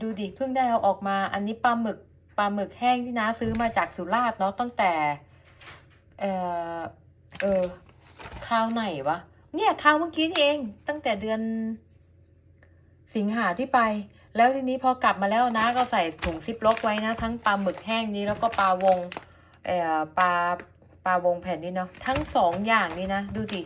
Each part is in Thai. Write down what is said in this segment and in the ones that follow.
ดูดิเพิ่งได้เอาออกมา อันนี้ปลาหมึกปลาหมึกแห้งที่น้าซื้อมาจากสุราษฎร์เนาะตั้งแต่ เออเออคราวไหนวะ เนี่ยคราวเมื่อกี้นี่เอง ตั้งแต่เดือน สิงหาที่ไป แล้วทีนี้พอกลับมาแล้วนะ ก็ใส่ถุงซิปล็อกไว้นะ ทั้งปลาหมึกแห้งนี้แล้วก็ปลาวงเอ่อปลาปลาวงแผ่นนี้เนาะทั้งสองอย่างนี้นะ ดูดิ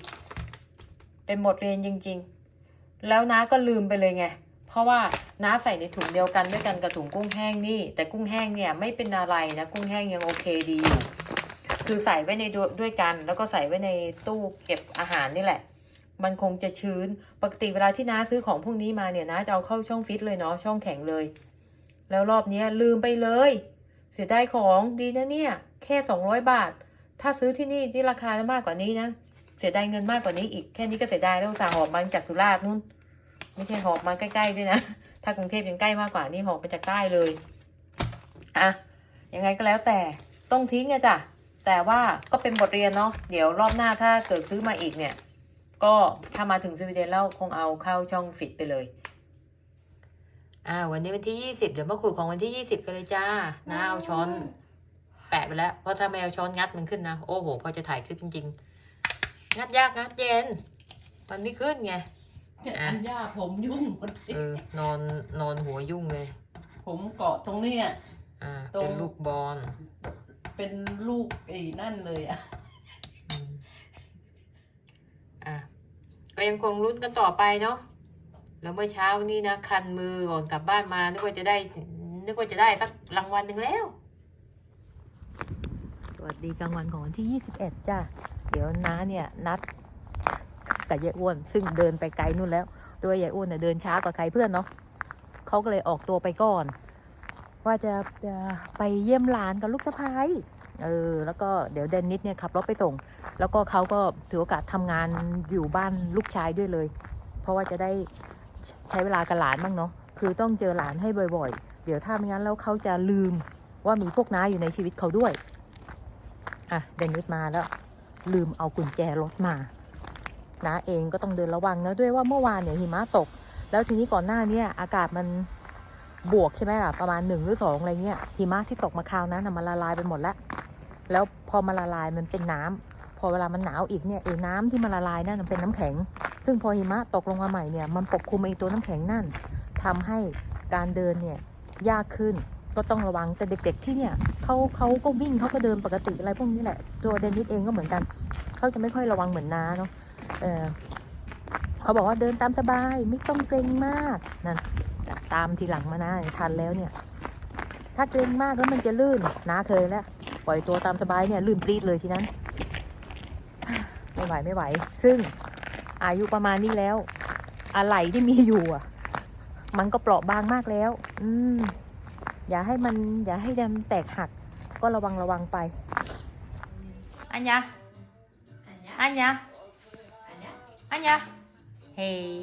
เป็นบทเรียนจริง ๆ แล้วน้าก็ลืมไปเลยไง เพราะว่า น้าใส่ในถุงเดียวกันด้วยกันกับถุงกุ้งแห้งนี่ แต่กุ้งแห้งเนี่ยไม่เป็นอะไรนะกุ้งแห้งยังโอเคดีอยู่คือใส่ไว้ในด้วยวยกัน แล้วก็ใส่ไว้ในตู้เก็บอาหารนี่แหละ มันคงจะชื้นปกติเวลาที่น้าซื้อของพวกนี้มาเนี่ยน้าจะเอาเข้าช่องฟิตเลยเนาะช่องแข็งเลย แล้วรอบนี้ลืมไปเลย เสียดายของดีนะเนี่ย แค่สองร้อยบาท ถ้าซื้อที่นี่ที่ราคามากกว่านี้นะเสียดายเงินมากกว่านี้อีกแค่นี้ก็เสียดายแล้วสาห์หอบมาจากสุราษฎร์นู่นไม่ใช่หอบมาใกล้ๆด้วยนะ ถ้ากรุงเทพยังใกล้มากกว่านี่หอบมาจากใต้เลยอะยังไงก็แล้วแต่ต้องทิ้งอะจ้ะแต่ว่าก็เป็นบทเรียนเนาะเดี๋ยวรอบหน้าถ้าเกิดซื้อมาอีกเนี่ย ก็ถ้ามาถึงสวีเดนแล้วคงเอาเข้าช่องฟิตไปเลยอ่าวันนี้วันที่ยี่สิบเดี๋ยวมาคุยของวันที่ยี่สิบกันเลยจ้านะเอาช้อนแปะไปแล้ว เพราะถ้าไม่เอาช้อนงัดมันขึ้นนะ โอ้โห พอจะถ่ายคลิปจริง ๆ งัดยากงัดเย็น มันไม่ขึ้นไง อันย่าผมยุ่งหมดเออนอนนอนหัวยุ่งเลย ผมเกาะตรงเนี้ยอ่า ตรง เป็นลูกบอลเป็นลูกไอ้นั่นเลยอะอืมอะก็ยังคงลุ้นกันต่อไปเนาะแล้วเมื่อเช้านี้นะ คันมือก่อนกลับบ้านมานึกว่าจะได้ นึกว่าจะได้สักรางวัลหนึ่งแล้ว สวัสดีกลางวันของวันที่ 21 จ้ะ เดี๋ยวน้าเนี่ย นัด กับยายอ้วน ซึ่งเดินไปไกลนู่นแล้วโดยยายอ้วนเนี่ยเดินช้ากว่าใครเพื่อนเนาะเขาก็เลยออกตัวไปก่อน ว่าจะจะไปเยี่ยมหลานกับลูกสะพ้ายเออแล้วก็เดี๋ยวเดนนิสเนี่ยขับรถไปส่ง แล้วก็เขาก็ถือโอกาสทำงานอยู่บ้านลูกชายด้วยเลย เพราะว่าจะได้ใช้เวลากับหลานบ้างเนาะคือต้องเจอหลานให้บ่อย ๆ เดี๋ยวถ้าไม่งั้นแล้วเขาจะลืมว่ามีพวกน้าอยู่ในชีวิตเขาด้วย อะเดนนิสมาแล้ว ลืมเอากุญแจรถมา น้าเองก็ต้องเดินระวังนะด้วยว่าเมื่อวานเนี่ยหิมะตก แล้วทีนี้ก่อนหน้าเนี้อากาศมันบวกใช่ไหมล่ะประมาณหนึ่งหรือสองอะไรเงี้ยหิมะที่ตกมาคราวนั้นมันละลายไปหมดแล้ว แล้วพอมันละลายมันเป็นน้ำพอเวลามันหนาวอีกเนี่ยไอ้น้ำที่มันละลายนั่นมันเป็นน้ำแข็ง ซึ่งพอหิมะตกลงมาใหม่เนี่ยมันปกคลุมไอ้ตัวน้ำแข็งนั่นทำให้การเดินเนี่ยยากขึ้นก็ต้องระวังแต่เด็ก ๆที่เนี่ยเขาเขาก็วิ่งเขาก็เดินปกติอะไรพวกนี้แหละ ตัวเดนนิสเองก็เหมือนกันเขาจะไม่ค่อยระวังเหมือนน้าเนาะ เออเขาบอกว่าเดินตามสบาย ไม่ต้องเกรงมากนั่นตามทีหลังมานะทันแล้วเนี่ย ถ้าเกรงมากแล้วมันจะลื่นน้าเคยแล้วปล่อยตัวตามสบายเนี่ยลื่นปรีดเลยทีนั้น ไม่ไหวไม่ไหว ซึ่งอายุประมาณนี้แล้ว อะไรที่มีอยู่อะ มันก็เปราะบางมากแล้ว อืมอย่าให้มัน อย่าให้ดำแตกหัก ก็ระวังระวังไป อันยาอันยา อันยาเฮ้ย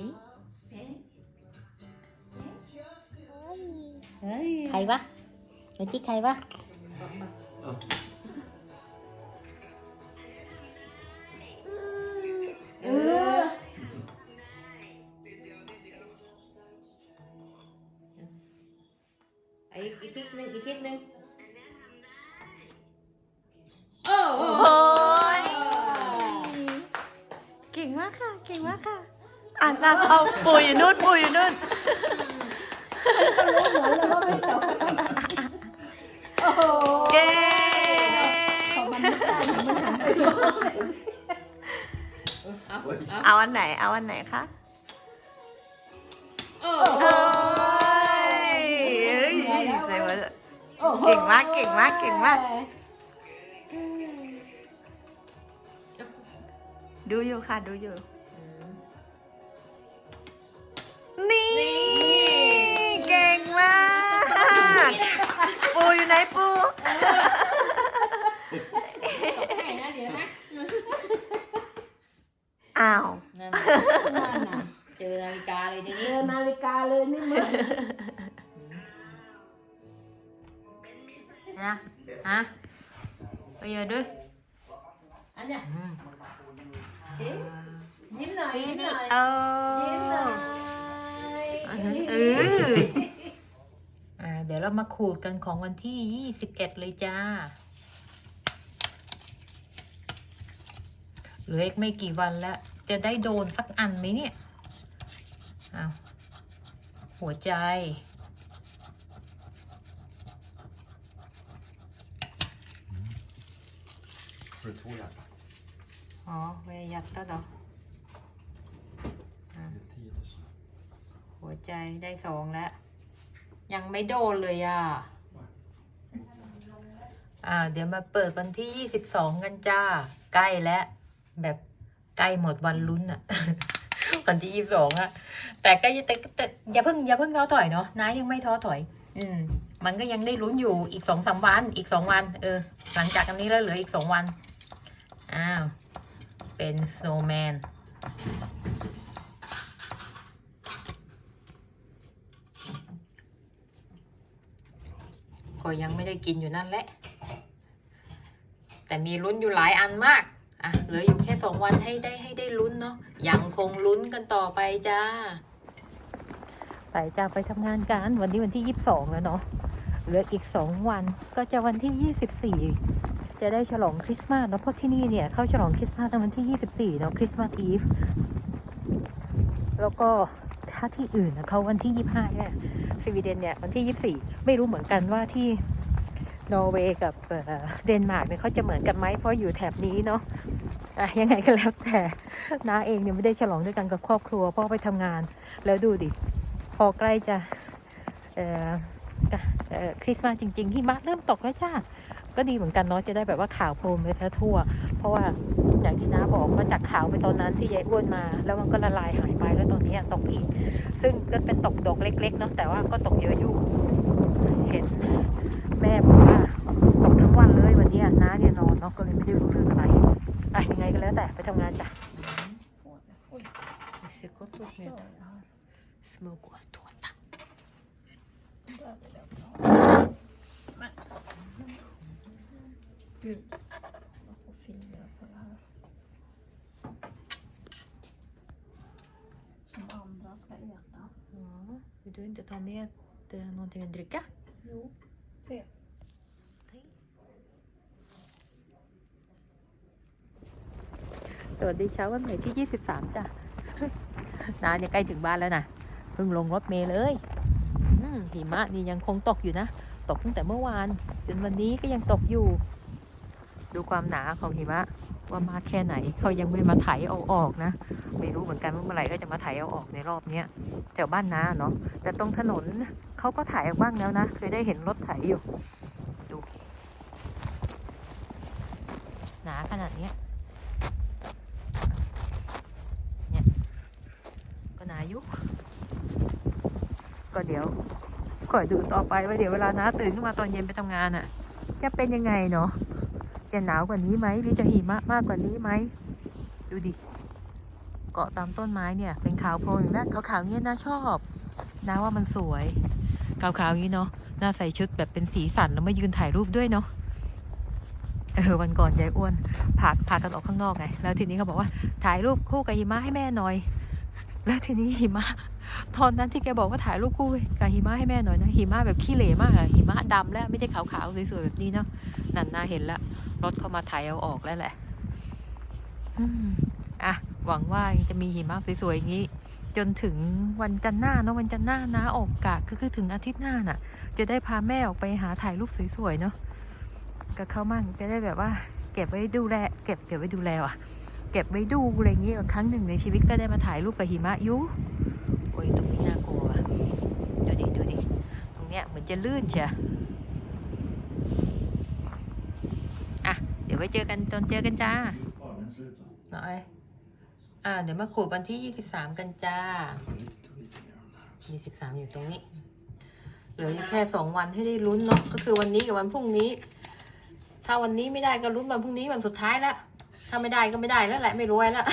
เฮ้ยใครวะากค่ะเก่งมากค่ะ อ่านตามเอาปู่อยู่นู่นปู่อยู่นู่นรู้เหมือนเลยว่าไม่ตกโอ้โหเก่ของมันไม่ได้มันหันไปดูเอาเอาเอาอันไหนเอาอันไหนคะโอ้โอ้ยเอ้ยเสียงมันเก่งมากเก่งมากเก่งมาก ดูอยู่ค่ะดูอยู่ นี่ เก่งมาก ปูอยู่ไหนปู ให้นะเดี๋ยวนะอ้าว นั่นนั่นน่ะเจอนาฬิกาเลยทีเจนี้อนาฬิกาเลยนี่มึงนะฮะไปเยอะด้วยอันเนี้ยอืมเอ๊ะยิ้มหน่อยยิ้มหน่อย เอยิ้ มหน่ออยเออเรามาขูดกันของวันที่21เลยจ้า เหลืออีกไม่กี่วันแล้ว จะได้โดนสักอันไหมเนี่ยอ้าวหัวใจ Har du två hjärtan? อ๋อเวยัตตะเหรอ ใจได้สองแล้ว ยังไม่โดนเลยอะ อ่า เดี๋ยวมาเปิดวันที่ยี่สิบสองกันจ้า ใกล้แล้ว แบบใกล้หมดวันลุ้นอะ วันที่ยี่สิบสองอะแต่ก็แต่แต่อย่าเพิ่งอย่าเพิ่งท้อถอยเนาะน้ายังไม่ท้อถอย อืม มันก็ยังได้ลุ้นอยู่อีกสองสามวัน อีกสองวัน เออ หลังจากอันนี้แล้วเหลืออีกสองวัน อ้าว เป็นโซแมน ก็ยังไม่ได้กินอยู่นั่นแหละ แต่มีลุ้นอยู่หลายอันมาก อะ เหลืออยู่แค่สองวันให้ได้ให้ได้ลุ้นเนาะ ยังคงลุ้นกันต่อไปจ้า ไปจ้าไปทำงานกันวันนี้วันที่ยี่สิบสองแล้วเนาะ เหลืออีกสองวันก็จะวันที่ยี่สิบสี่จะได้ฉลองคริสต์มาสเนาะเพราะที่นี่เนี่ยเข้าฉลองคริสต์มาสในวันที่ยี่สิบสี่เนาะคริสต์มาสอีฟแล้วก็ถ้าที่อื่นนะเขาวันที่ยี่ห้าเนี่ย สวีเดนเนี่ยวันที่ 24 ไม่รู้เหมือนกันว่าที่นอร์เวย์กับเดนมาร์กเนี่ยเขาจะเหมือนกันไหมเพราะอยู่แถบนี้เนาะอะยังไงก็แล้วแต่น้าเองเนี่ยไม่ได้ฉลองด้วยกันกับครอบครัวพ่อไปทำงาน แล้วดูดิ พอใกล้จะเออเออคริสต์มาสจริงๆหิมะเริ่มตกแล้วจ้าก็ดีเหมือนกันเนาะจะได้แบบว่าข่าวโพลมไปทั่ว เพราะว่า อย่างที่น้าบอกว่าจากข่าวไปตอนนั้นที่ยายอ้วนมา แล้วมันก็ละลายหายไปแล้วตอนนี้ตกอีก ซึ่งก็เป็นตกดอกเล็กๆเนาะแต่ว่าก็ตกเยอะอยู่เห็นแม่บอกว่าตกทั้งวันเลยวันนี้น้าเนี่ยนอนเนาะก็เลยไม่ได้รู้เรื่องอะไรอะยังไงก็แล้วแต่ไปทำงานจ้ะ Sekotto med smörgåstårta. Gud, vad får fingrar på ska äta. Ja, vill du inte ta med eh, någonting att dricka? Jo, se. สวัสดีเช้าวันใหม่ที่ 23 จ้ะ นาเนี่ยใกล้ถึงบ้านแล้วนะเพิ่งลงรถเมล์เลยอืมหิมะนี่ยังคงตกอยู่นะ ตกตั้งแต่เมื่อวาน จนวันนี้ก็ยังตกอยู่ ดูความหนาของหิมะ ว่ามากแค่ไหนเขายังไม่มาไถเอาออกนะ ไม่รู้เหมือนกันว่าเมื่อไหร่ก็จะมาไถเอาออกในรอบเนี้ยแถวบ้านนาเนาะแต่ตรงถนนเขาก็ไถออกบ้างแล้วนะ เคยได้เห็นรถไถอยู่ดูหนาขนาดเนี้ยก็นายุก็เดี๋ยวคอยดูต่อไปว่าเดี๋ยวเวลาน้าตื่นขึ้นมาตอนเย็นไปทำงานอะ่ะ จะเป็นยังไงเนาะ จะหนาวกว่านี้ไหมหรือจะหิมะมากกว่านี้ไหมดูดิเกาะตามต้นไม้เนี่ย เป็นขาวโพลนอย่างนั้นขาวๆเงี้ยน่าชอบน้าว่ามันสวยขาวๆอย่างนี้เนาะน่าใส่ชุดแบบเป็นสีสันแล้วมายืนถ่ายรูปด้วยเนาะเออวันก่อนยายอ้วนพาพากันออกข้างนอกไง แล้วทีนี้เขาบอกว่าถ่ายรูปคู่กับหิมะให้แม่หน่อย แล้วทีนี้หิมะตอนนั้นที่แกบอกว่าถ่ายรูปคู่กับหิมะให้แม่หน่อยนะหิมะแบบขี้เหร่มากอะหิมะดำแล้วไม่ได้ขาวๆสวยๆแบบนี้เนาะนั่นน่าเห็นละรถเข้ามาถ่ายเอาออกแล้วแหละอืมอะหวังว่าจะมีหิมะสวยๆอย่างนี้ จนถึงวันจันทร์หน้าเนาะวันจันทร์หน้านะออกกะก็คือถึงอาทิตย์หน้าน่ะ จะได้พาแม่ออกไปหาถ่ายรูปสวยๆเนาะกับเขามั่งจะได้แบบว่า เก็บไว้ดูแล เก็บเก็บไว้ดูแลว่ะ เก็บไว้ดูอะไรอย่างเงี้ยครั้งหนึ่งในชีวิตก็ได้มาถ่ายรูปกับหิมะยุโอ้ยตรงนี้น่ากลัวดูดิดูดิตรงเนี้ยเหมือนจะลื่นเชียอะเดี๋ยวไว้เจอกันตอนเจอกันจ้าน้อยอ่าเดี๋ยวมาขูดวันที่23กันจ้า Ta lite, ta lite mer om det här. 23อยู่ตรงนี้เหลืออยู่แค่สองวันให้ได้ลุ้นเนาะก็คือวันนี้กับวันพรุ่งนี้ ถ้าวันนี้ไม่ได้ก็ลุ้นวันพรุ่งนี้วันสุดท้ายแล้ว ถ้าไม่ได้ก็ไม่ได้แล้วแหละไม่รวยแล้ว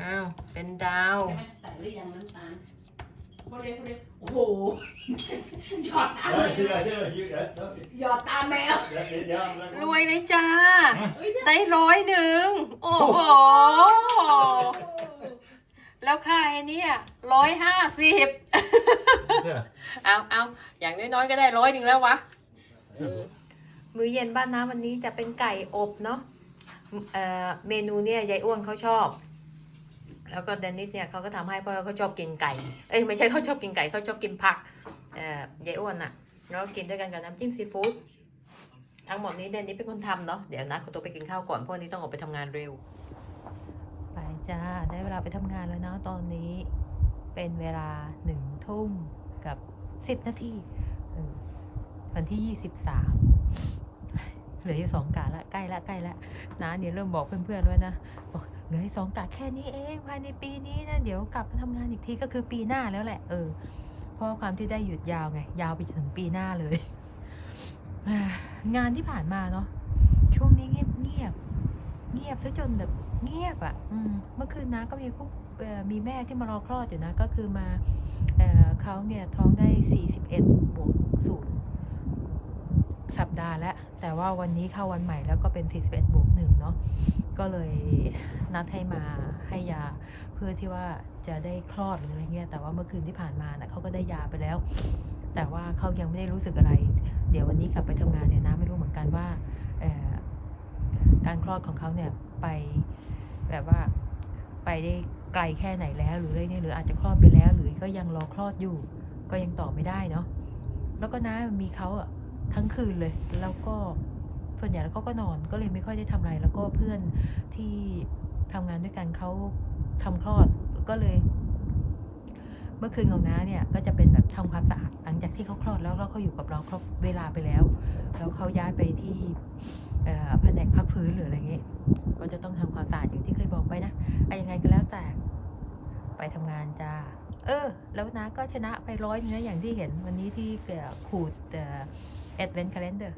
อ้าวเป็นดาวใส่หรือยังน้ำตาลพอเรียกพอเรียกโอ้โหหยอดตาแม Ja, ว ja, ja, ja, ja, หยอดตาแมว ja, ja, ja. รวยเลยจ้าเอ้ยได้ร้อยหนึ่งโอ้โห แล้วค่าไอ้เนี่ยร้อยห้าสิบ så. เอาเอาอย่างน้อยๆก็ได้ร้อยหนึ่งแล้ววะ มื้อเย็นบ้านน้าวันนี้จะเป็นไก่อบเนาะเเมนูเนี่ยยายอ้วนเขาชอบ แล้วก็เดนนิสเนี่ยเขาก็ทำให้เพราะเขาชอบกินไก่ เอ้ยไม่ใช่เขาชอบกินไก่เขาชอบกินผักเอ่อยายอ้วนอะแล้วก็กินด้วยกันกับน้ำจิ้มซีฟู้ดทั้งหมดนี้เดนนิสเป็นคนทำเนาะเดี๋ยวนะเขาตัวไปกินข้าวก่อนเพราะวันนี้ต้องออกไปทำงานเร็วไปจ้าได้เวลาไปทำงานแล้วเนาะตอนนี้เป็นเวลาหนึ่งทุ่มกับสิบนาทีวันที่ยี่สิบสาม เหลืออีกสองกะละใกล้ละใกล้ละนะเดี๋ยเริ่มบอกเพื่อนๆด้วยนะบอกเหลืออีกสองกะแค่นี้เองภายในปีนี้นะเดี๋ยวกลับมาทำงานอีกทีก็คือปีหน้าแล้วแหละเออเพราะความที่ได้หยุดยาวไง ยาวไปจนถึงปีหน้าเลย งานที่ผ่านมาเนาะช่วงนี้เงียบเงียบเงียบซะจนแบบเงียบอะ่ะเมื่อคืนนะก็มีพวกมีแม่ที่มารอคลอดอยู่นะ ก็คือมาเอเขาเนี่ยท้องได้ 41บวกศูน สัปดาห์แล้ว แต่ว่าวันนี้เข้าวันใหม่แล้วก็เป็น 41บวกหนึ่งเนาะก็เลยนัดให้มาให้ยาเพื่อที่ว่าจะได้คลอดหรืออะไรเงี้ยแต่ว่าเมื่อคืนที่ผ่านมานะเขาก็ได้ยาไปแล้ว แต่ว่าเขายังไม่ได้รู้สึกอะไร เดี๋ยววันนี้กลับไปทำงานเนี่ยนะไม่รู้เหมือนกันว่าการคลอดของเขาเนี่ยไปแบบว่าไปได้ไกลแค่ไหนแล้วหรืออะไรเนี่ยหรืออาจจะคลอดไปแล้ว หรือก็ยังรอคลอดอยู่ ก็ยังตอบไม่ได้เนาะแล้วก็นะมีเขาอะ ทั้งคืนเลย แล้วก็ส่วนใหญ่แล้วเขาก็นอนก็เลยไม่ค่อยได้ทำอะไร แล้วก็เพื่อนที่ทำงานด้วยกันเขาทำคลอดก็เลย เมื่อคืนของน้าเนี่ยก็จะเป็นแบบทำความสะอาดหลังจากที่เขาคลอดแล้วแล้วเขาอยู่กับเราครบเวลาไปแล้ว แล้วเขาย้ายไปที่แผนกพักฟื้นหรืออะไรเงี้ยก็จะต้องทำความสะอาดอย่างที่เคยบอกไปนะอะไรยังไงก็แล้วแต่ ไปทำงานจ้า เออ แล้วนะก็ชนะไปร้อยเนื้ออย่างที่เห็นวันนี้ที่เอ่ขูดเอ่อ advent calendar